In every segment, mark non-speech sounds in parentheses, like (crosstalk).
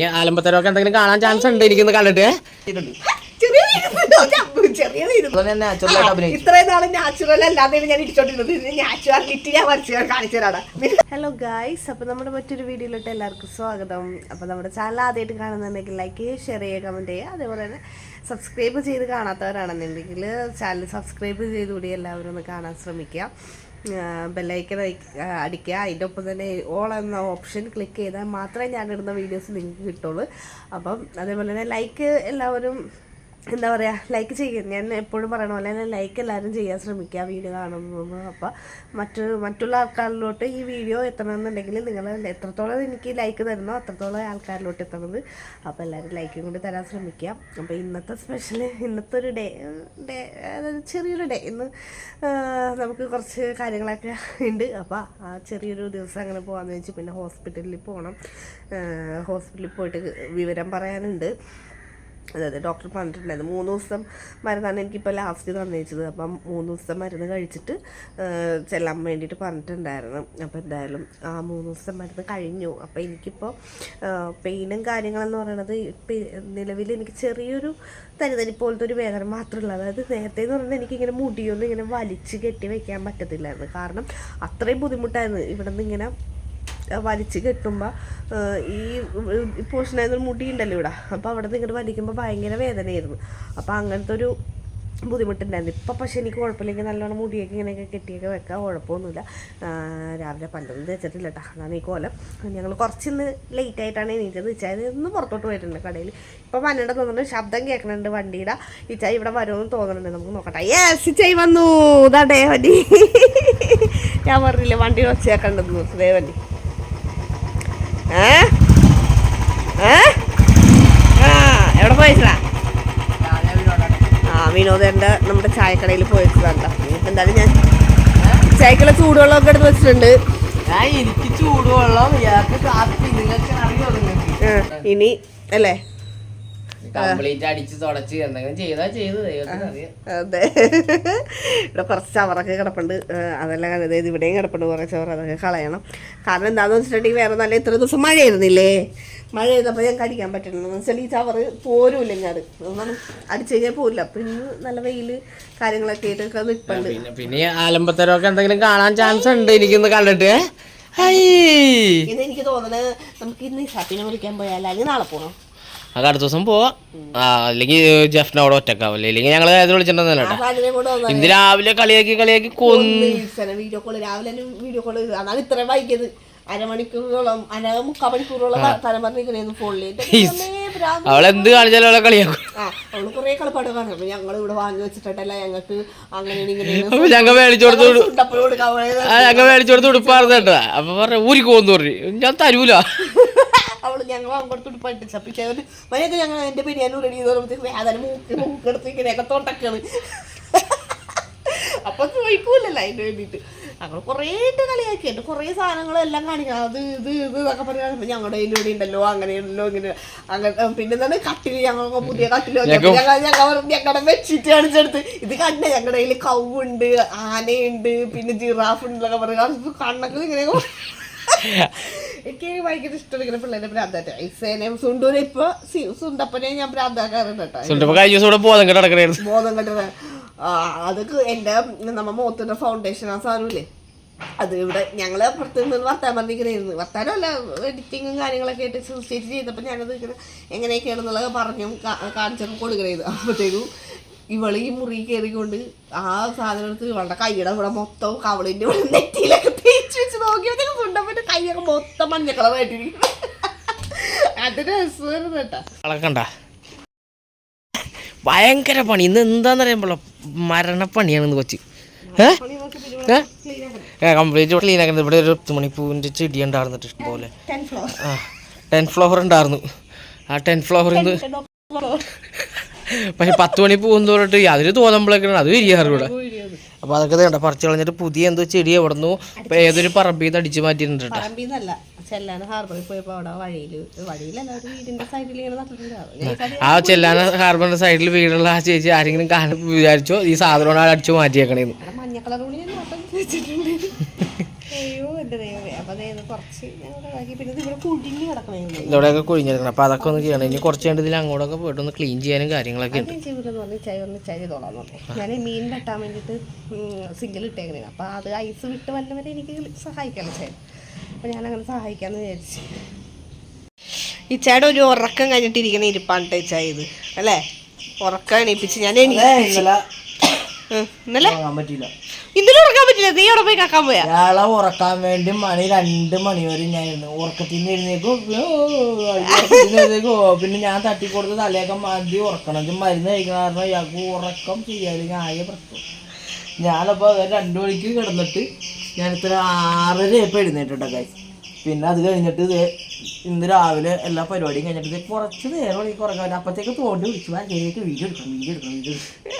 ഈ ആലമ്പത്തരമൊക്കെ എന്തെങ്കിലും കാണാൻ ചാൻസ് ഉണ്ട്. എനിക്കൊന്ന് കണ്ടിട്ട്. ഹലോ ഗായ്സ് അപ്പൊ നമ്മുടെ മറ്റൊരു വീഡിയോയിലോട്ട് എല്ലാവർക്കും സ്വാഗതം. അപ്പൊ നമ്മുടെ ചാനൽ ആദ്യമായിട്ട് കാണുന്നുണ്ടെങ്കിൽ ലൈക്ക് ചെയ്യുക ഷെയർ ചെയ്യുക കമന്റ് ചെയ്യുക. അതേപോലെ തന്നെ സബ്സ്ക്രൈബ് ചെയ്ത് കാണാത്തവരാണെന്നുണ്ടെങ്കിൽ ചാനൽ സബ്സ്ക്രൈബ് ചെയ്തുകൂടി എല്ലാവരും ഒന്ന് കാണാൻ ശ്രമിക്കുക. ബെല്ലൈക്കൺ അടിക്കുക. അതിന്റെ ഒപ്പം തന്നെ ഓൾ എന്ന ഓപ്ഷൻ ക്ലിക്ക് ചെയ്താൽ മാത്രമേ ഞാൻ ഇടുന്ന വീഡിയോസ് നിങ്ങൾക്ക് കിട്ടുള്ളൂ. അപ്പം അതേപോലെ തന്നെ ലൈക്ക് എല്ലാവരും എന്താ പറയുക ലൈക്ക് ചെയ്യുക ഞാൻ എപ്പോഴും പറയണ പോലെ തന്നെ ലൈക്ക് എല്ലാവരും ചെയ്യാൻ ശ്രമിക്കുക വീഡിയോ കാണുന്നതെന്ന് അപ്പോൾ മറ്റു മറ്റുള്ള ആൾക്കാരിലോട്ട് ഈ വീഡിയോ എത്തണമെന്നുണ്ടെങ്കിൽ നിങ്ങൾ എത്രത്തോളം എനിക്ക് ലൈക്ക് തരുന്നോ അത്രത്തോളം ആൾക്കാരിലോട്ട് എത്തണത്. അപ്പോൾ എല്ലാവരും ലൈക്കും കൂടി തരാൻ ശ്രമിക്കുക. അപ്പോൾ ഇന്നത്തെ സ്പെഷ്യൽ ഇന്നത്തെ ഒരു ഡേ ഡേ അതായത് ചെറിയൊരു ഡേ ഇന്ന് നമുക്ക് കുറച്ച് കാര്യങ്ങളൊക്കെ ഉണ്ട്. അപ്പോൾ ആ ചെറിയൊരു ദിവസം അങ്ങനെ പോകാമെന്ന് വെച്ച് പിന്നെ ഹോസ്പിറ്റലിൽ പോകണം ഹോസ്പിറ്റലിൽ പോയിട്ട് വിവരം പറയാനുണ്ട്. അതായത് ഡോക്ടർ പറഞ്ഞിട്ടുണ്ടായിരുന്നു മൂന്ന് ദിവസം മരുന്നാണ് എനിക്കിപ്പോൾ ലാസ്റ്റ് തന്നേച്ചത്. അപ്പം മൂന്ന് ദിവസം മരുന്ന് കഴിച്ചിട്ട് ചെല്ലാൻ വേണ്ടിയിട്ട് പറഞ്ഞിട്ടുണ്ടായിരുന്നു. അപ്പോൾ എന്തായാലും ആ മൂന്ന് ദിവസം മരുന്ന് കഴിഞ്ഞു. അപ്പോൾ എനിക്കിപ്പോൾ പെയിനും കാര്യങ്ങളെന്ന് പറയണത് നിലവിൽ എനിക്ക് ചെറിയൊരു തരിതരി പോലത്തെ ഒരു വേദന മാത്രമല്ല. അതായത് നേരത്തെ എന്ന് പറയുന്നത് എനിക്കിങ്ങനെ മുടിയൊന്നും ഇങ്ങനെ വലിച്ച് കെട്ടി വയ്ക്കാൻ പറ്റത്തില്ലായിരുന്നു. കാരണം അത്രയും ബുദ്ധിമുട്ടായിരുന്നു. ഇവിടെ നിന്ന് ഇങ്ങനെ വലിച്ച് കെട്ടുമ്പോൾ ഈ പോഷനായ മുടി ഉണ്ടല്ലോ ഇവിടെ. അപ്പോൾ അവിടെ നിന്ന് ഇങ്ങോട്ട് വലിക്കുമ്പോൾ ഭയങ്കര വേദനയായിരുന്നു. അപ്പോൾ അങ്ങനത്തെ ഒരു ബുദ്ധിമുട്ടുണ്ടായിരുന്നു. ഇപ്പം പക്ഷേ എനിക്ക് കുഴപ്പമില്ലെങ്കിൽ നല്ലോണം മുടിയൊക്കെ ഇങ്ങനെയൊക്കെ കെട്ടിയൊക്കെ വെക്കാം കുഴപ്പമൊന്നുമില്ല. രാവിലെ പണ്ടൊന്നും തേച്ചിട്ടില്ല കേട്ടോ അതാണ് ഈ കോലം. ഞങ്ങൾ കുറച്ചിന്ന് ലേറ്റ് ആയിട്ടാണ് എണീറ്റത്. ഇച്ചായത് ഇന്ന് പുറത്തോട്ട് പോയിട്ടുണ്ട് കടയിൽ ഇപ്പം വന്നിട്ട് തോന്നുന്നുണ്ട്. ശബ്ദം കേൾക്കുന്നുണ്ട് വണ്ടിയുടെ. ഇച്ചായി ഇവിടെ വരുമെന്ന് തോന്നുന്നുണ്ട് നമുക്ക് നോക്കട്ടെ. യെസ് ഇച്ചായി വന്നു ഇതാണ്ടേ വണ്ടി. (laughs) ഞാൻ പറഞ്ഞില്ലേ വണ്ടി ഒച്ചയാക്കണ്ടെന്ന് ഇതേ വണ്ടി ഏ ഏ ആ എവിടെ പോയിട്ടാ ആ വിനോദേന്റെ നമ്മുടെ ചായക്കടയിൽ പോയിട്ട് ഇനിയിപ്പോൾ എന്തായാലും ഞാൻ ചായക്കുള്ള ചൂടുവെള്ളമൊക്കെ എടുത്ത് വെച്ചിട്ടുണ്ട്. ഞാൻ എനിക്ക് ചൂടുവെള്ളം ഇയാൾക്ക് കാപ്പി നിങ്ങൾക്ക് അറിയോ നിങ്ങൾക്ക് ഇനി അല്ലേ? കംപ്ലീറ്റ് അടിച്ച് തുടച്ച് എന്തെങ്കിലും ചെയ്താ ചെയ്ത് അതെ. ഇവിടെ കുറച്ച് ചവറൊക്കെ കിടപ്പുണ്ട്. അതെല്ലാം കണ്ടത് ഇത് ഇവിടെയും കിടപ്പുണ്ട് കുറേ ചവർ അതൊക്കെ കളയണം. കാരണം എന്താണെന്ന് വെച്ചിട്ടുണ്ടെങ്കിൽ വേറെ നല്ല ഇത്ര ദിവസം മഴയായിരുന്നില്ലേ മഴ ചെയ്തപ്പോൾ ഞാൻ കടിക്കാൻ പറ്റുന്നില്ല എന്ന് വെച്ചാൽ ഈ ചവറ് പോരുമില്ല ഇങ്ങോട്ട് ഒന്നും അടിച്ചു കഴിഞ്ഞാൽ പോരില്ല. പിന്നെ നല്ല വെയിൽ കാര്യങ്ങളൊക്കെ ആയിട്ടൊക്കെ നിൽപ്പുണ്ട് പിന്നെ ആലമ്പത്തരമൊക്കെ എന്തെങ്കിലും കാണാൻ ചാൻസ് ഉണ്ട് എനിക്കൊന്ന് കണ്ടിട്ട്. ഇന്ന് എനിക്ക് തോന്നുന്നത് നമുക്ക് ഇന്ന് ഷാപ്പിനെ വിളിക്കാൻ പോയാലും? അല്ലെങ്കിൽ നാളെ പോകണം അത് അടുത്ത ദിവസം പോവാം. ആ അല്ലെങ്കിൽ ജെഫിനെ അവിടെ ഒറ്റക്കാവില്ല ഇല്ലെങ്കിൽ ഞങ്ങൾ നേരത്തെ വിളിച്ചിട്ടുണ്ടെന്നല്ല ഇന്ന് രാവിലെ കളിയാക്കി കളിയാക്കി കൊന്ന്. വീഡിയോ കോൾ രാവിലെ വീഡിയോ കോൾ അതാണ് ഇത്ര വൈകിയത്. അരമണിക്കൂറോളം അര മുക്കാൽ മണിക്കൂറോളം തലം പറഞ്ഞിരിക്കണേന്ന് ഫോണിൽ അവളെന്ത് കാണിച്ചാലും അവളെ കളിയാക്കും. അവൾ കുറെ കളിപ്പാട് കാണും. അപ്പൊ ഞങ്ങൾ ഇവിടെ വാങ്ങി വെച്ചിട്ടല്ല ഞങ്ങൾക്ക് അങ്ങനെയാണ് ഇങ്ങനെ ഞങ്ങൾ മേടിച്ചു കൊടുത്തു ഞങ്ങൾ മേടിച്ചു കൊടുത്ത് ഉടുപ്പാർന്നു കേട്ടോ അപ്പൊ പറഞ്ഞ ഊരിക്കോന്ന് പറഞ്ഞു. ഞാൻ തരൂല. ഞങ്ങൾ അങ്ങോട്ട് ഉടുപ്പായിട്ട് ചപ്പിച്ച മര്യാദ ഞങ്ങൾ എന്റെ ബിരിയാണി റെഡി ചെയ്തോളത്തേക്ക് വേദന മൂക്ക് മൂക്കെടുത്ത് ഇങ്ങനെയൊക്കെ തൊട്ടക്കാണ് അപ്പൊ ചോദിക്കൂലല്ലോ അതിന് വേണ്ടിയിട്ട്. ഞങ്ങൾ കുറേ കളിയാക്കി എന്റെ കുറേ സാധനങ്ങളെല്ലാം കാണിക്കണം. അത് ഇത് ഇത് എന്നൊക്കെ പറഞ്ഞാൽ ഞങ്ങളുടെ കയ്യിൽ ഇവിടെ ഉണ്ടല്ലോ അങ്ങനെയുണ്ടല്ലോ ഇങ്ങനെ അങ്ങനെ പിന്നെ എന്താണ് കട്ടിൽ ഞങ്ങൾക്ക് പുതിയ കട്ടിൽ വെച്ചപ്പോ ഞങ്ങൾ ഞങ്ങൾ ഞങ്ങളുടെ ബെഡ്ഷീറ്റ് കാണിച്ചെടുത്ത്. ഇത് കണ്ട ഞങ്ങളുടെ കയ്യിൽ കവുണ്ട് ആനയുണ്ട് പിന്നെ ജിറാഫ് ഉണ്ട് എന്നൊക്കെ പറഞ്ഞു. കണ്ണൊക്കെ ഇങ്ങനെ (laughs) എനിക്ക് ഭയങ്കര ഇഷ്ടമാണ് ഇങ്ങനെ പിള്ളേരെ ഭ്രാന്തായിട്ട്. ഐസേനെ സുണ്ടൂനെ ഇപ്പൊ സുണ്ടപ്പനെ ഞാൻ ഭ്രാന്താക്കാറുണ്ട് കേട്ടോ. ബോധം ബോധം കെട്ടത് അതൊക്കെ എന്റെ നമ്മ മോത്തിന്റെ ഫൗണ്ടേഷൻ ആ സാധനമില്ലേ? അത് ഇവിടെ ഞങ്ങൾ പുറത്ത് നിന്ന് വർത്താൻ പറഞ്ഞിരിക്കണായിരുന്നു. വർത്താനമല്ല എഡിറ്റിങ്ങും കാര്യങ്ങളൊക്കെ ആയിട്ട് സ്റ്റേറ്റ് ചെയ്തപ്പോൾ ഞാനത് ഇങ്ങനെ എങ്ങനെയൊക്കെയാണെന്നുള്ളത് പറഞ്ഞും കാ- കാണിച്ചൊക്കെ കൊടുക്കണായിരുന്നു. അപ്പോഴത്തേക്കും ഇവൾ ഈ മുറി കയറിക്കൊണ്ട് ആ സാധനം എടുത്ത് ഇവളുടെ കൈയുടെ ഇവിടെ മൊത്തം കവളിന്റെ ഇവിടെ നെറ്റിയിലൊക്കെ തേച്ച് വെച്ച് നോക്കിയപ്പോഴത്തേക്കും സുണ്ടപ്പന്റെ കൈയൊക്കെ മൊത്തം മഞ്ഞ കളറായിട്ടിരിക്കും അതിന് രസമായിരുന്നു കേട്ടോ. ഭയങ്കര പണി. ഇന്ന് എന്താന്ന് പറയുമ്പോൾ മരണപ്പണിയാണ് കൊച്ച്. ഏ? കംപ്ലീറ്റ് ക്ലീൻ ആക്കുന്നത് ഇവിടെ ഒരു തുമണിപ്പൂവിന്റെ ചെടി ഉണ്ടായിരുന്നിട്ട് ഇഷ്ടംപോലെ. ഫ്ലോർ ആ ടെൻ ഫ്ലവർ ഉണ്ടായിരുന്നു. ആ ടെൻ ഫ്ലവറിൽ നിന്ന് പക്ഷെ പത്ത് മണി പൂവെന്ന് പറഞ്ഞിട്ട് അതിൽ തോന്നുമ്പോഴേക്കാണ് അത് വിരിയാറ് ഇവിടെ. അപ്പോൾ അതൊക്കെ വേണ്ട പറിച്ചു കളഞ്ഞിട്ട് പുതിയ എന്തോ ചെടി എവിടുന്നു? ഏതൊരു പറമ്പിൽ നിന്ന് അടിച്ചു മാറ്റിയിട്ടുണ്ട് പറമ്പിന്നല്ല ഹാർബറിൽ പോയപ്പോൾ അവിടെ വഴിയിൽ വഴിയിലല്ല ഒരു സൈഡിൽ ഇങ്ങനെ ആ ചെല്ലാന ഹാർബറിന്റെ സൈഡിൽ വീടുള്ള ആ ചേച്ചി ആരെങ്കിലും കാണാൻ വിചാരിച്ചോ ഈ സാധനം അടിച്ചു മാറ്റിയേക്കണേന്ന്. മഞ്ഞ കളർ കൂടി ഞാൻ വെച്ചിട്ടുണ്ട്. (laughs) അയ്യോ. എന്റെ ദൈവമേ. അപ്പം കുറച്ച് ഞങ്ങൾ പിന്നെ ഇത് ഇവിടെ കുഴിഞ്ഞ് കിടക്കണേ ഇതോടെയൊക്കെ കുഴിഞ്ഞെടുക്കണം അപ്പോൾ അതൊക്കെ ഒന്ന് ചെയ്യണം. ഇനി കുറച്ച് ഇതിൽ അങ്ങോട്ടൊക്കെ പോയിട്ട് ഒന്ന് ക്ലീൻ ചെയ്യാനും കാര്യങ്ങളൊക്കെ ഉണ്ട്. ഞാൻ പറഞ്ഞ് മീൻ വെട്ടാൻ വേണ്ടിയിട്ട് സിംഗിൾ ഇട്ടേക്കണേ അപ്പോൾ അത് ഐസ് വിട്ട് വല്ലവരെ എനിക്ക് സഹായിക്കണം അപ്പോൾ ഞാൻ അങ്ങനെ സഹായിക്കാമെന്ന് വിചാരിച്ചു. ഈ ചേട്ടൻ ഒരു ഉറക്കം കഴിഞ്ഞിട്ടിരിക്കണ ഇരിപ്പാണ് ടേ ചായ ഇത്. അല്ലേ? ഉറക്കം എണീപ്പിച്ച്. ഞാൻ എണീ ഉം, ഇന്നലെ? പറ്റില്ല ഇന്നലെ ഉറക്കാൻ പറ്റില്ല. നീ അവിടെ പോയി കാക്കാൻ പോയാ? ഇയാളെ ഉറക്കാൻ വേണ്ടി മണി രണ്ട് മണി വരെ ഞാൻ ഇരുന്നു. ഉറക്കത്തിന് എഴുന്നേക്കും പിന്നെ ഞാൻ തട്ടിക്കൊടുത്ത് തലയൊക്കെ മാറ്റി ഉറക്കണം. ഇത് മരുന്ന് കഴിക്കണ കാരണം ഇയാൾക്ക് ഉറക്കം ചെയ്യാതില്ലെങ്കിൽ ആകെ പ്രശ്നം. ഞാനപ്പോൾ രണ്ടു മണിക്ക് കിടന്നിട്ട് ഞാൻ ഇത്ര ആറര ഇപ്പൊ എഴുന്നേറ്റിട്ടോ കാര്യം പിന്നെ അത് കഴിഞ്ഞിട്ട് ഇന്ന് രാവിലെ എല്ലാ പരിപാടിയും കഴിഞ്ഞിട്ട് കുറച്ച് നേരം എനിക്ക് കുറയ്ക്കാൻ അപ്പോഴത്തേക്ക് തോണ്ടി വിളിച്ചു. ശരിയായിട്ട് വീഡിയോ എടുക്കണം വീഡിയോ എടുക്കണം വീഡിയോ എടുക്കണം.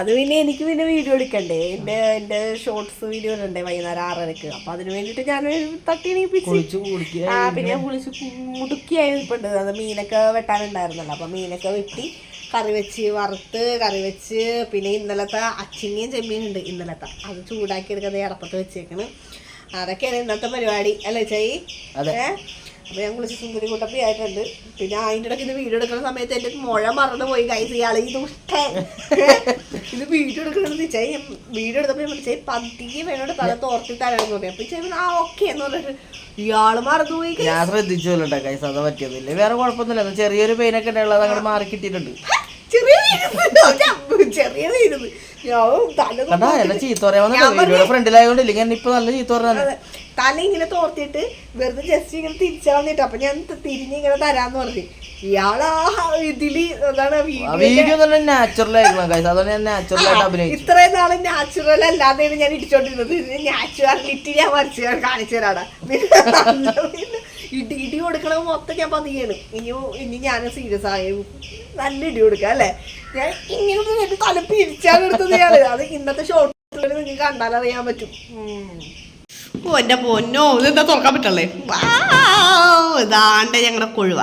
അത് പിന്നെ എനിക്ക് പിന്നെ വീഡിയോ എടുക്കണ്ടേ? എന്റെ എന്റെ ഷോർട്സ് വീഡിയോ ഉണ്ടേ വൈകുന്നേരം ആറരക്ക്. അപ്പം അതിന് വേണ്ടിയിട്ട് ഞാൻ തട്ടി എണീപ്പിച്ച്. കുളിച്ച് കുടിക്കുക ആ പിന്നെ ഞാൻ കുളിച്ച് മുടുക്കിയായി ഇപ്പുണ്ട് അത് മീനൊക്കെ വെട്ടാനുണ്ടായിരുന്നല്ലോ. അപ്പം മീനൊക്കെ വെട്ടി കറി വെച്ച് വറുത്ത് കറി വെച്ച് പിന്നെ ഇന്നലത്തെ അച്ചിങ്ങയും ചെമ്മീനുണ്ട് ഇന്നലത്തെ. അത് ചൂടാക്കി എടുക്കുന്നത് അടപ്പത്ത് വെച്ചേക്കണ്. അതൊക്കെയാണ് ഇന്നത്തെ പരിപാടി. അല്ലേ ചൈ അതെ. അപ്പൊ ഞാൻ കുളിച്ച് സുന്ദരി കുട്ടപ്പി ആയിട്ടുണ്ട്. പിന്നെ അതിന്റെ ഇടയ്ക്ക് ഇത് വീഡിയോ എടുക്കുന്ന സമയത്ത് എന്റെ മുഴ മറന്നു പോയി കൈസ് ഇയാൾ ഇത് ദുഷ്ട ഇത് വീഡിയോ എടുക്കണമെന്ന് വെച്ചാൽ വീഡിയോ എടുത്തപ്പോൾ ഞാൻ വിളിച്ചാൽ പതിയെ വേണോട് തല തോർത്തി തരാമെന്ന് പറഞ്ഞു. അപ്പൊ ചേ ആ ഓക്കെ എന്ന് പറഞ്ഞിട്ട് ഇയാൾ മറന്നുപോയി. ഞാൻ ശ്രദ്ധിച്ചല്ലോ കൈസ് അതാ പറ്റിയതില്ല വേറെ കുഴപ്പമൊന്നുമില്ല. ചെറിയൊരു പെയിനൊക്കെ ഉണ്ടായുള്ളത് അങ്ങോട്ട് മാറി കിട്ടിയിട്ടുണ്ട്. ചെറിയ. ചെറിയ. ഞാൻ തല കണ്ടാ എന്നെ ചീത്ത പറയാൻ ഫ്രണ്ടിലായതുകൊണ്ട് ഇല്ലെങ്കിൽ ഇപ്പൊ നല്ല ചീത്ത. തല ഇങ്ങനെ തോർത്തിട്ട് വെറുതെ ജസ്റ്റ് ഇങ്ങനെ തിരിച്ചു വന്നിട്ട്. അപ്പൊ ഞാൻ തിരിഞ്ഞ് ഇങ്ങനെ തരാന്ന് പറഞ്ഞു. ഇയാളാ ഇതിൽ എന്താണ് വീഡിയോ നാച്ചുറൽ ഇത്രയും നാൾ നാച്ചുറൽ അല്ലാതെയാണ് ഞാൻ ഇടിച്ചോണ്ടിരുന്നത്. നാച്ചുറാലിറ്റി ഞാൻ വരച്ച് കാണിച്ചു തരാടാ. ഇടി ഇടി കൊടുക്കണത് മൊത്തം ഞാൻ പതിയാണ്. ഇനിയോ ഇനി ഞാൻ സീരിയസ് ആയി നല്ല ഇടി കൊടുക്കാം അല്ലേ? ഞാൻ ഇങ്ങനെ എന്റെ തല പിരിച്ചാണ് എടുത്തത് ഞാൻ അത് ഇന്നത്തെ ഷോർട്ടിൽ നിങ്ങൾക്ക് കണ്ടാലറിയാൻ പറ്റും. ഓ എന്റെ പൊന്നോ ഇതെന്താ തുറക്കാൻ പറ്റല്ലേ ഇതാണ്ട് ഞങ്ങളുടെ കൊഴുവ.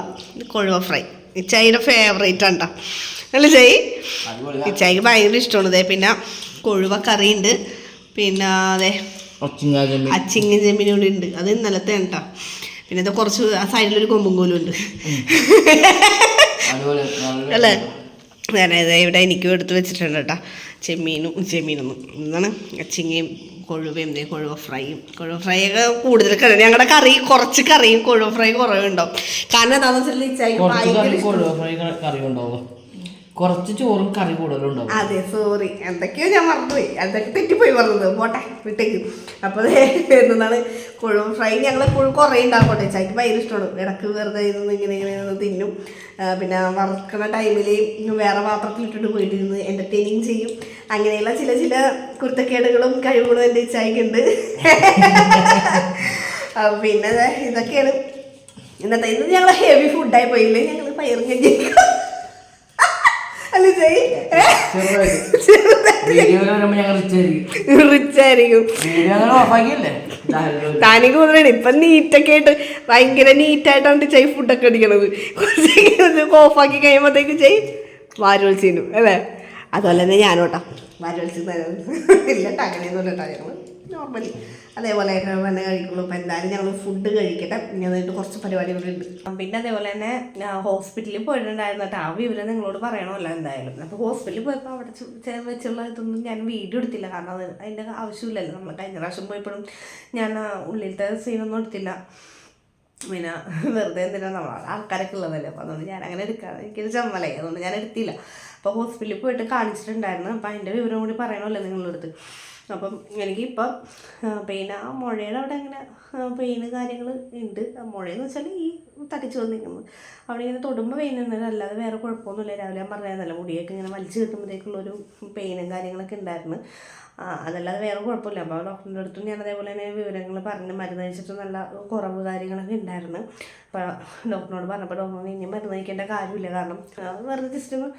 കൊഴുവ ഫ്രൈ. ഇച്ചായിയുടെ ഫേവറേറ്റ് ആണ് അല്ല ചെയ് ഇച്ചായിക്ക് ഭയങ്കര ഇഷ്ടമാണ് ഇതേ പിന്നെ കൊഴുവ കറി ഉണ്ട് പിന്നെ അതെ അച്ചിങ്ങ ചെമ്മിനും കൂടി ഉണ്ട് അത് ഇന്നലത്തെ കേട്ടോ പിന്നെ ഇത് കുറച്ച് ആ സൈഡിലൊരു കൊമ്പും കോലും ഉണ്ട്. അല്ലേ? ഞാനത് ഇവിടെ എനിക്കും എടുത്ത് വെച്ചിട്ടുണ്ട് കേട്ടോ. ചെമ്മീനും ചെമ്മീനൊന്നും എന്താണ് അച്ചിങ്ങയും കൊഴുവയും ദേ കൊഴുവ ഫ്രൈയും. കൊഴുവ ഫ്രൈ ഒക്കെ കൂടുതൽ കറി. ഞങ്ങളുടെ കറി കുറച്ച് കറിയും കൊഴുവ ഫ്രൈ കുറവുണ്ടാവും. കാരണം എന്താണെന്ന് വെച്ചാൽ കുറച്ച് ചോറും കറി കൂടുതലുണ്ടാവും. അതെ സോറി എന്തൊക്കെയോ ഞാൻ മറന്നുപോയി. എന്തൊക്കെ തെറ്റിപ്പോയി പറഞ്ഞത്. പോട്ടെ വിട്ടേക്ക്. അപ്പോൾ എന്താണ് കുഴും ഫ്രൈ ഞങ്ങൾ കുഴു കുറേ ഉണ്ടാക്കട്ടെ. ചായക്ക് ഭയങ്കര ഇഷ്ടമാണ്. ഇടയ്ക്ക് വെറുതെ ഇരുന്ന് ഇങ്ങനെ ഇങ്ങനെ ഇരുന്ന് തിന്നും. പിന്നെ വറക്കണ ടൈമിൽ വേറെ പാത്രത്തിൽ ഇട്ടിട്ട് പോയിട്ടിരുന്ന് എന്റർടൈനിങ് ചെയ്യും. അങ്ങനെയുള്ള ചില ചില കുരുത്തക്കേടുകളും കഴിവുകളും എന്റെ ചായക്കുണ്ട് പിന്നെ ഇതൊക്കെയാണ്. ഇന്നത്തെ ഇന്ന് ഞങ്ങൾ ഹെവി ഫുഡായി പോയില്ലേ? ഞങ്ങൾ പയറും കഞ്ഞി അല്ലേ ചെയ് വീഡിയോയിൽ വരുമ്പോ ഞങ്ങൾ റിച്ചായിരിക്കും മുതലാണ് അങ്ങനെ താനിക്ക് തോന്നണ ഇപ്പൊ നീറ്റൊക്കെ ആയിട്ട് ഭയങ്കര നീറ്റായിട്ടാണ് ചെയ് ഫുഡൊക്കെ അടിക്കണത്. കുറച്ച് ഓഫാക്കി കഴിയുമ്പോഴത്തേക്ക് ചെയ് വാരോത്സീനും അല്ലേ? അതുപോലെ തന്നെ ഞാനോട്ടാ വാരുവൽച്ചി ഇല്ല ഇല്ല ഞങ്ങൾ നോർമലി. അതേപോലെ തന്നെ കഴിക്കുള്ളൂ അപ്പം എന്തായാലും ഞങ്ങൾ ഫുഡ് കഴിക്കട്ടെ. ഇനി എന്നിട്ട് കുറച്ച് പരിപാടികളുണ്ട്. പിന്നെ അതേപോലെ തന്നെ ഹോസ്പിറ്റലിൽ പോയിട്ടുണ്ടായിരുന്നു കേട്ടോ. ആ വിവരം നിങ്ങളോട് പറയണമല്ലോ എന്തായാലും. അപ്പോൾ ഹോസ്പിറ്റലിൽ പോയപ്പോൾ അവിടെ വെച്ചുള്ള ഇതൊന്നും ഞാൻ വീഡിയോ എടുത്തില്ല. കാരണം അത് അതിന്റെ ആവശ്യമില്ലല്ലോ. നമ്മൾ കഴിഞ്ഞ പ്രാവശ്യം പോയപ്പോഴും ഞാൻ ഉള്ളിലത്തെ സീനൊന്നും എടുത്തില്ല. പിന്നെ വെറുതെ എന്തിനാ നമ്മൾ ആൾക്കാരൊക്കെ ഉള്ളതല്ലേ? അപ്പോൾ അതുകൊണ്ട് ഞാൻ അങ്ങനെ എടുക്കാതെ എനിക്കൊരു ചമ്മലായി. അതുകൊണ്ട് ഞാൻ എടുത്തില്ല. അപ്പോൾ ഹോസ്പിറ്റലിൽ പോയിട്ട് കാണിച്ചിട്ടുണ്ടായിരുന്നു. അപ്പോൾ അതിന്റെ വിവരം കൂടി പറയണമല്ലോ നിങ്ങളുടെ. അടുത്ത് അപ്പം എനിക്കിപ്പം പെയിൻ ആ മുഴയുടെ അവിടെ അങ്ങനെ പെയിന് കാര്യങ്ങൾ ഉണ്ട് മുഴയെന്ന് വെച്ചാൽ ഈ തടിച്ചു വന്നിരിക്കുന്നത് അവിടെ ഇങ്ങനെ തൊടുമ്പോൾ പെയിൻ ഉണ്ടല്ലോ അല്ലാതെ വേറെ കുഴപ്പമൊന്നുമില്ല. രാവിലെ ഞാൻ പറഞ്ഞാൽ പറഞ്ഞതല്ല മുടിയൊക്കെ ഇങ്ങനെ വലിച്ചു കിട്ടുമ്പോഴത്തേക്കുള്ളൊരു പെയിനും കാര്യങ്ങളൊക്കെ ഉണ്ടായിരുന്നു ആ അതല്ലാതെ വേറെ കുഴപ്പമില്ല. അപ്പോൾ ഡോക്ടറിന്റെ അടുത്തും ഞാൻ അതേപോലെ തന്നെ വിവരങ്ങൾ പറഞ്ഞ് മരുന്ന് കഴിച്ചിട്ട് നല്ല കുറവ് കാര്യങ്ങളൊക്കെ ഉണ്ടായിരുന്നു. അപ്പോൾ ഡോക്ടറിനോട് പറഞ്ഞപ്പോൾ ഡോക്ടർ ഇനി മരുന്ന് കഴിക്കേണ്ട കാര്യമില്ല. കാരണം വെറുതെ ജസ്റ്റ് ഒന്ന്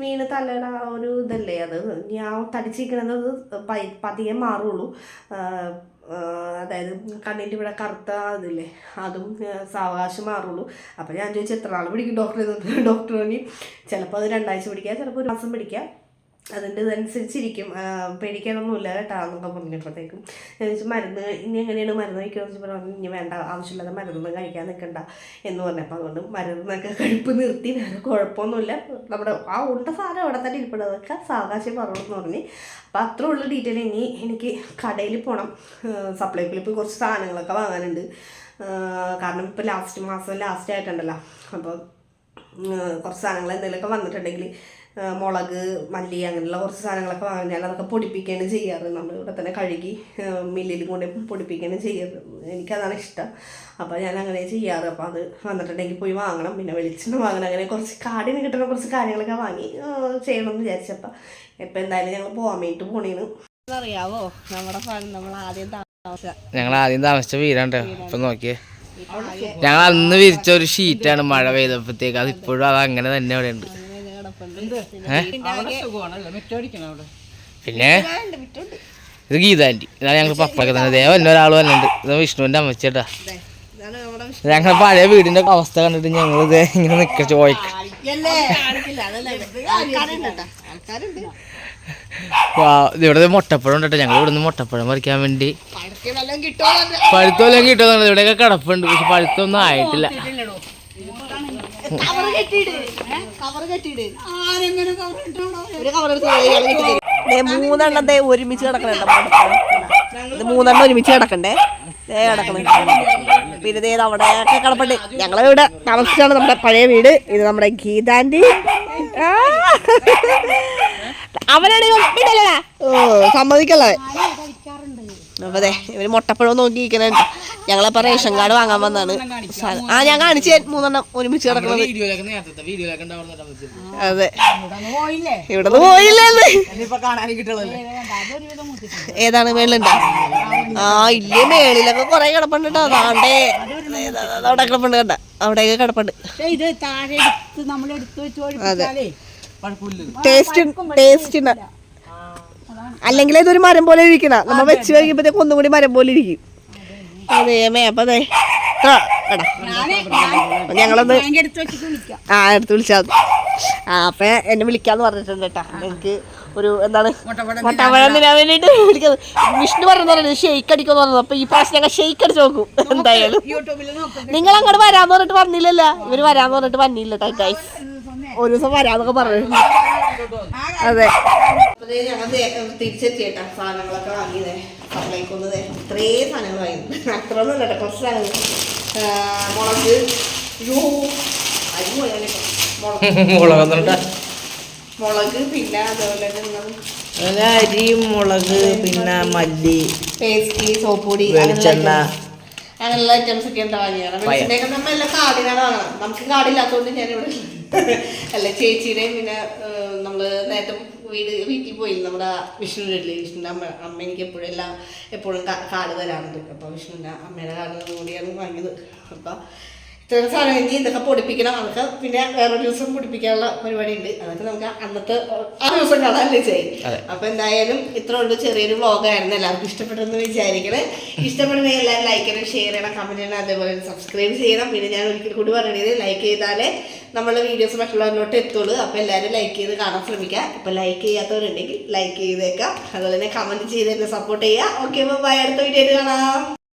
വീണ് തലയുടെ ആ ഒരു ഇതല്ലേ? അത് ഞാൻ തടിച്ചിരിക്കണത് അത് പൈ- പതിയെ മാറുള്ളൂ. അതായത് കണ്ണിന്റെ ഇവിടെ കറുത്ത ഇതില്ലേ? അതും സാവകാശം മാറുള്ളൂ. അപ്പോൾ ഞാൻ ചോദിച്ചു എത്ര നാൾ പിടിക്കും ഡോക്ടറെ ഡോക്ടർ ചിലപ്പോൾ അത് രണ്ടാഴ്ച പിടിക്കുക ചിലപ്പോൾ ഒരു മാസം പിടിക്കുക അതിന്റെ ഇതനുസരിച്ചിരിക്കും ആ, പേടിക്കാനൊന്നുമില്ല കേട്ടോ എന്നൊക്കെ പറഞ്ഞപ്പോഴത്തേക്കും എന്ന് ചോദിച്ചു മരുന്ന് ഇനി എങ്ങനെയാണ് മരുന്ന് കഴിക്കുക പറഞ്ഞു ഇനി വേണ്ട ആവശ്യമില്ലാതെ മരുന്നൊന്നും കഴിക്കാൻ നിൽക്കണ്ട. എന്ന് പറഞ്ഞപ്പോൾ അതുകൊണ്ട് മരുന്നൊക്കെ കഴിപ്പ് നിർത്തി. വേറെ കുഴപ്പമൊന്നുമില്ല. നമ്മുടെ ആ ഉണ്ട സാധനം അവിടെ തന്നെ ഇരിപ്പുണ്ട്. സാവകാശം പറഞ്ഞെന്ന് പറഞ്ഞ്. അപ്പോൾ അത്രേ ഉള്ള ഡീറ്റെയിൽ ഇനി എനിക്ക് കടയിൽ പോകണം. സപ്ലൈക്കിൽ ഇപ്പോൾ കുറച്ച് സാധനങ്ങളൊക്കെ വാങ്ങാനുണ്ട്. കാരണം ഇപ്പോൾ ലാസ്റ്റ് മാസം ലാസ്റ്റ് ആയിട്ടുണ്ടല്ലോ. അപ്പോൾ കുറച്ച് സാധനങ്ങൾ എന്തെങ്കിലുമൊക്കെ വന്നിട്ടുണ്ടെങ്കിൽ മുളക് മല്ലി അങ്ങനെയുള്ള കുറച്ച് സാധനങ്ങളൊക്കെ വാങ്ങി ഞാൻ അതൊക്കെ പൊടിപ്പിക്കുകയാണ് ചെയ്യാറ്. നമ്മൾ ഇവിടെ തന്നെ കഴുകി മില്ലിൽ കൊണ്ട് പൊടിപ്പിക്കുകയാണ് ചെയ്യാറ്. എനിക്കതാണ് ഇഷ്ടം. അപ്പോൾ ഞാൻ അങ്ങനെ ചെയ്യാറ്. അപ്പോൾ അത് വന്നിട്ടുണ്ടെങ്കിൽ പോയി വാങ്ങണം. പിന്നെ വെളിച്ചെണ്ണ വാങ്ങണം. അങ്ങനെ കുറച്ച് കാടിന് കിട്ടുന്ന കുറച്ച് കാര്യങ്ങളൊക്കെ വാങ്ങി ചെയ്യണം ചെയ്യണമെന്ന് വിചാരിച്ചപ്പോൾ ഇപ്പം എന്തായാലും ഞങ്ങൾ പോകാൻ വേണ്ടിയിട്ട് പോണീന്ന് അറിയാവോ നമ്മുടെ നമ്മൾ ആദ്യം താമസിച്ച ഞങ്ങൾ ആദ്യം താമസിച്ച വീരണ്ടോ ഇപ്പം നോക്കിയേ. ഞങ്ങൾ അന്ന് വിരിച്ച ഒരു ഷീറ്റാണ് മഴ പെയ്തപ്പോഴത്തേക്ക് അത് ഇപ്പോഴും അത് അങ്ങനെ തന്നെ അവിടെ ഉണ്ട് പിന്നെ? ഇത് ഗീതാന്റി ഇതാണ് ഞങ്ങൾ പപ്പളൊക്കെ തന്നെ. ദേവ എന്നെ ഒരാൾ വന്നിട്ടുണ്ട്. ഇത് വിഷ്ണുവിന്റെ അമ്മച്ചേട്ടാ ഞങ്ങൾ പഴയ വീടിന്റെ അവസ്ഥ കണ്ടിട്ട് ഞങ്ങൾ ഇതേ ഇങ്ങനെ നിക്ക പോയി ഇവിടെ മുട്ടപ്പഴം ഉണ്ട് ഞങ്ങൾ ഇവിടെ നിന്ന് മുട്ടപ്പഴം പറിക്കാൻ വേണ്ടി. പഴക്കി വല്ലതും കിട്ടുമോ പഴുത്തോലും കിട്ടുന്നുണ്ട് ഇവിടെയൊക്കെ കിടപ്പുണ്ട് പക്ഷെ പഴുത്തൊന്നും ആയിട്ടില്ല. മൂന്നെണ്ണം ദേ ഒരുമിച്ച് കിടക്കണുണ്ട് ഇത് മൂന്നെണ്ണം ഒരുമിച്ച് കിടക്കണ്ടേ? ദേ കിടക്കണേ. പിന്നെ ദേ അവിടെയൊക്കെ കിടപ്പുണ്ട്. ഞങ്ങളെ ഇവിടെ താമസിച്ചാണ് നമ്മുടെ പഴയ വീട്. ഇത് നമ്മുടെ ഗീതാന്റി. അവനാണെങ്കിൽ സമ്മതിക്കല്ലേ? അപ്പൊ അതെ ഇവർ മുട്ടപ്പഴം നോക്കിയിരിക്കുന്നുണ്ട് ഞങ്ങളപ്പോ റേഷൻ കാർഡ് വാങ്ങാൻ വന്നാണ്. ആ ഞാൻ കാണിച്ച മൂന്നെണ്ണം ഒരുമിച്ച് കിടക്കുന്നത് അതെ. ഇവിടെ ഏതാണ് മേളിലുണ്ടോ? ആ ഇല്ല മേളിലൊക്കെ കൊറേ കിടപ്പുണ്ട് കേട്ടോ. അതാണ്ടേ. അവിടെ കിടപ്പുണ്ട് കണ്ട. അവിടെയൊക്കെ കിടപ്പുണ്ട്. ഇത് നമ്മൾ ടേസ്റ്റ് അല്ലെങ്കിൽ ഇതൊരു മരം പോലെ ഇരിക്കണ നമ്മ വെച്ച് കഴിക്കുമ്പോഴത്തേക്ക് ഒന്നും കൂടി മരം പോലെ ഇരിക്കും. അതേമേ അപ്പൊ അതെ. ഞങ്ങളൊന്ന് ആ എടുത്ത് വിളിച്ചാൽ മതി. ആ അപ്പൊ എന്നെ വിളിക്കാന്ന് പറഞ്ഞിട്ടുണ്ട് കേട്ടാ. എനിക്ക് ഒരു എന്താണ് മുട്ടപ്പഴം തിന്നാൻ വേണ്ടിട്ട് വിളിക്കുന്നത്. വിഷ്ണു പറഞ്ഞു ഷെയ്ക്ക് അടിക്കുമെന്ന് പറഞ്ഞത്. അപ്പൊ ഈ പ്രാവശ്യം ഞങ്ങൾ ഷെയ്ക്ക് അടിച്ച് നോക്കും. എന്തായാലും. നിങ്ങൾ അങ്ങോട്ട് വരാന്ന് പറഞ്ഞിട്ട് പറഞ്ഞില്ലല്ലോ. ഇവർ വരാന്ന് പറഞ്ഞിട്ട് വന്നില്ല ഗൈസ് ഒരു ദിവസം വരാന്നൊക്കെ പറഞ്ഞു അതെ. ഞങ്ങൾ തിരിച്ചെത്തിയേട്ടാ സാധനങ്ങളൊക്കെ വാങ്ങിയതേ. സപ്ലൈക്കൊന്ന് ഇത്രയും സാധനങ്ങൾ വാങ്ങി. അത്ര ഒന്നും കേട്ടോ കുറച്ച് സാധനങ്ങൾ. മുളക് യോ അരി മുളക്. (laughs) മുളക് പിന്നെ അതുപോലെ തന്നെ അരി മുളക് പിന്നെ മല്ലി. പേസ്റ്റ് സോപ്പ് പൊടി വെളിച്ചെണ്ണ. അങ്ങനെയുള്ള ഐറ്റംസ് ഒക്കെ എന്താ വാങ്ങിയാണ് വെളിച്ചെണ്ണയൊക്കെ നമ്മൾ എല്ലാം കാടിനാണ് വാങ്ങണം നമുക്ക് കാടില്ലാത്തോണ്ട് ഞാൻ ഇവിടെ (laughs) അല്ല ചേച്ചിയുടെയും പിന്നെ നമ്മൾ നേരത്തെ വീട് വീട്ടിൽ പോയി. നമ്മുടെ വിഷ്ണു വീട്ടിൽ വിഷ്ണുവിന്റെ അമ്മ അമ്മ എനിക്ക് എപ്പോഴും എല്ലാം എപ്പോഴും കാർഡ് തരാറുണ്ട് അപ്പോൾ വിഷ്ണുവിന്റെ അമ്മയുടെ കാർഡ് കൂടിയാണ് വാങ്ങിയത്. അപ്പം ഇത്ര സാധനം ഇനി ഇതൊക്കെ പൊടിപ്പിക്കണം. അതൊക്കെ പിന്നെ വേറെ ദിവസം പൊടിപ്പിക്കാനുള്ള പരിപാടി ഉണ്ട് അതൊക്കെ നമുക്ക് അന്നത്തെ ആ ദിവസം കാണാനല്ലേ ചെയ്യും. അപ്പൊ എന്തായാലും ഇത്ര ഉള്ളു ചെറിയൊരു വ്ളോഗായിരുന്നു എല്ലാവർക്കും ഇഷ്ടപ്പെട്ടെന്ന് വിചാരിക്കണേ. ഇഷ്ടപ്പെടുന്ന എല്ലാവരും ലൈക്ക് ചെയ്യണം ഷെയർ ചെയ്യണം കമന്റ് ചെയ്യണം അതേപോലെ സബ്സ്ക്രൈബ് ചെയ്യണം. പിന്നെ ഞാൻ ഒരിക്കൽ കൂടി പറയണത് ലൈക്ക് ചെയ്താലേ നമ്മളുടെ വീഡിയോസ് മറ്റുള്ളവരിലോട്ട് എത്തുള്ളൂ. അപ്പോൾ എല്ലാവരും ലൈക്ക് ചെയ്ത് കാണാൻ ശ്രമിക്കുക. ഇപ്പൊ ലൈക്ക് ചെയ്യാത്തവരുണ്ടെങ്കിൽ ലൈക്ക് ചെയ്തേക്കാം അതുപോലെ തന്നെ കമന്റ് ചെയ്ത് എന്നെ സപ്പോർട്ട് ചെയ്യുക. ഓക്കെ ബൈ അടുത്ത വീഡിയോയിൽ കാണാം.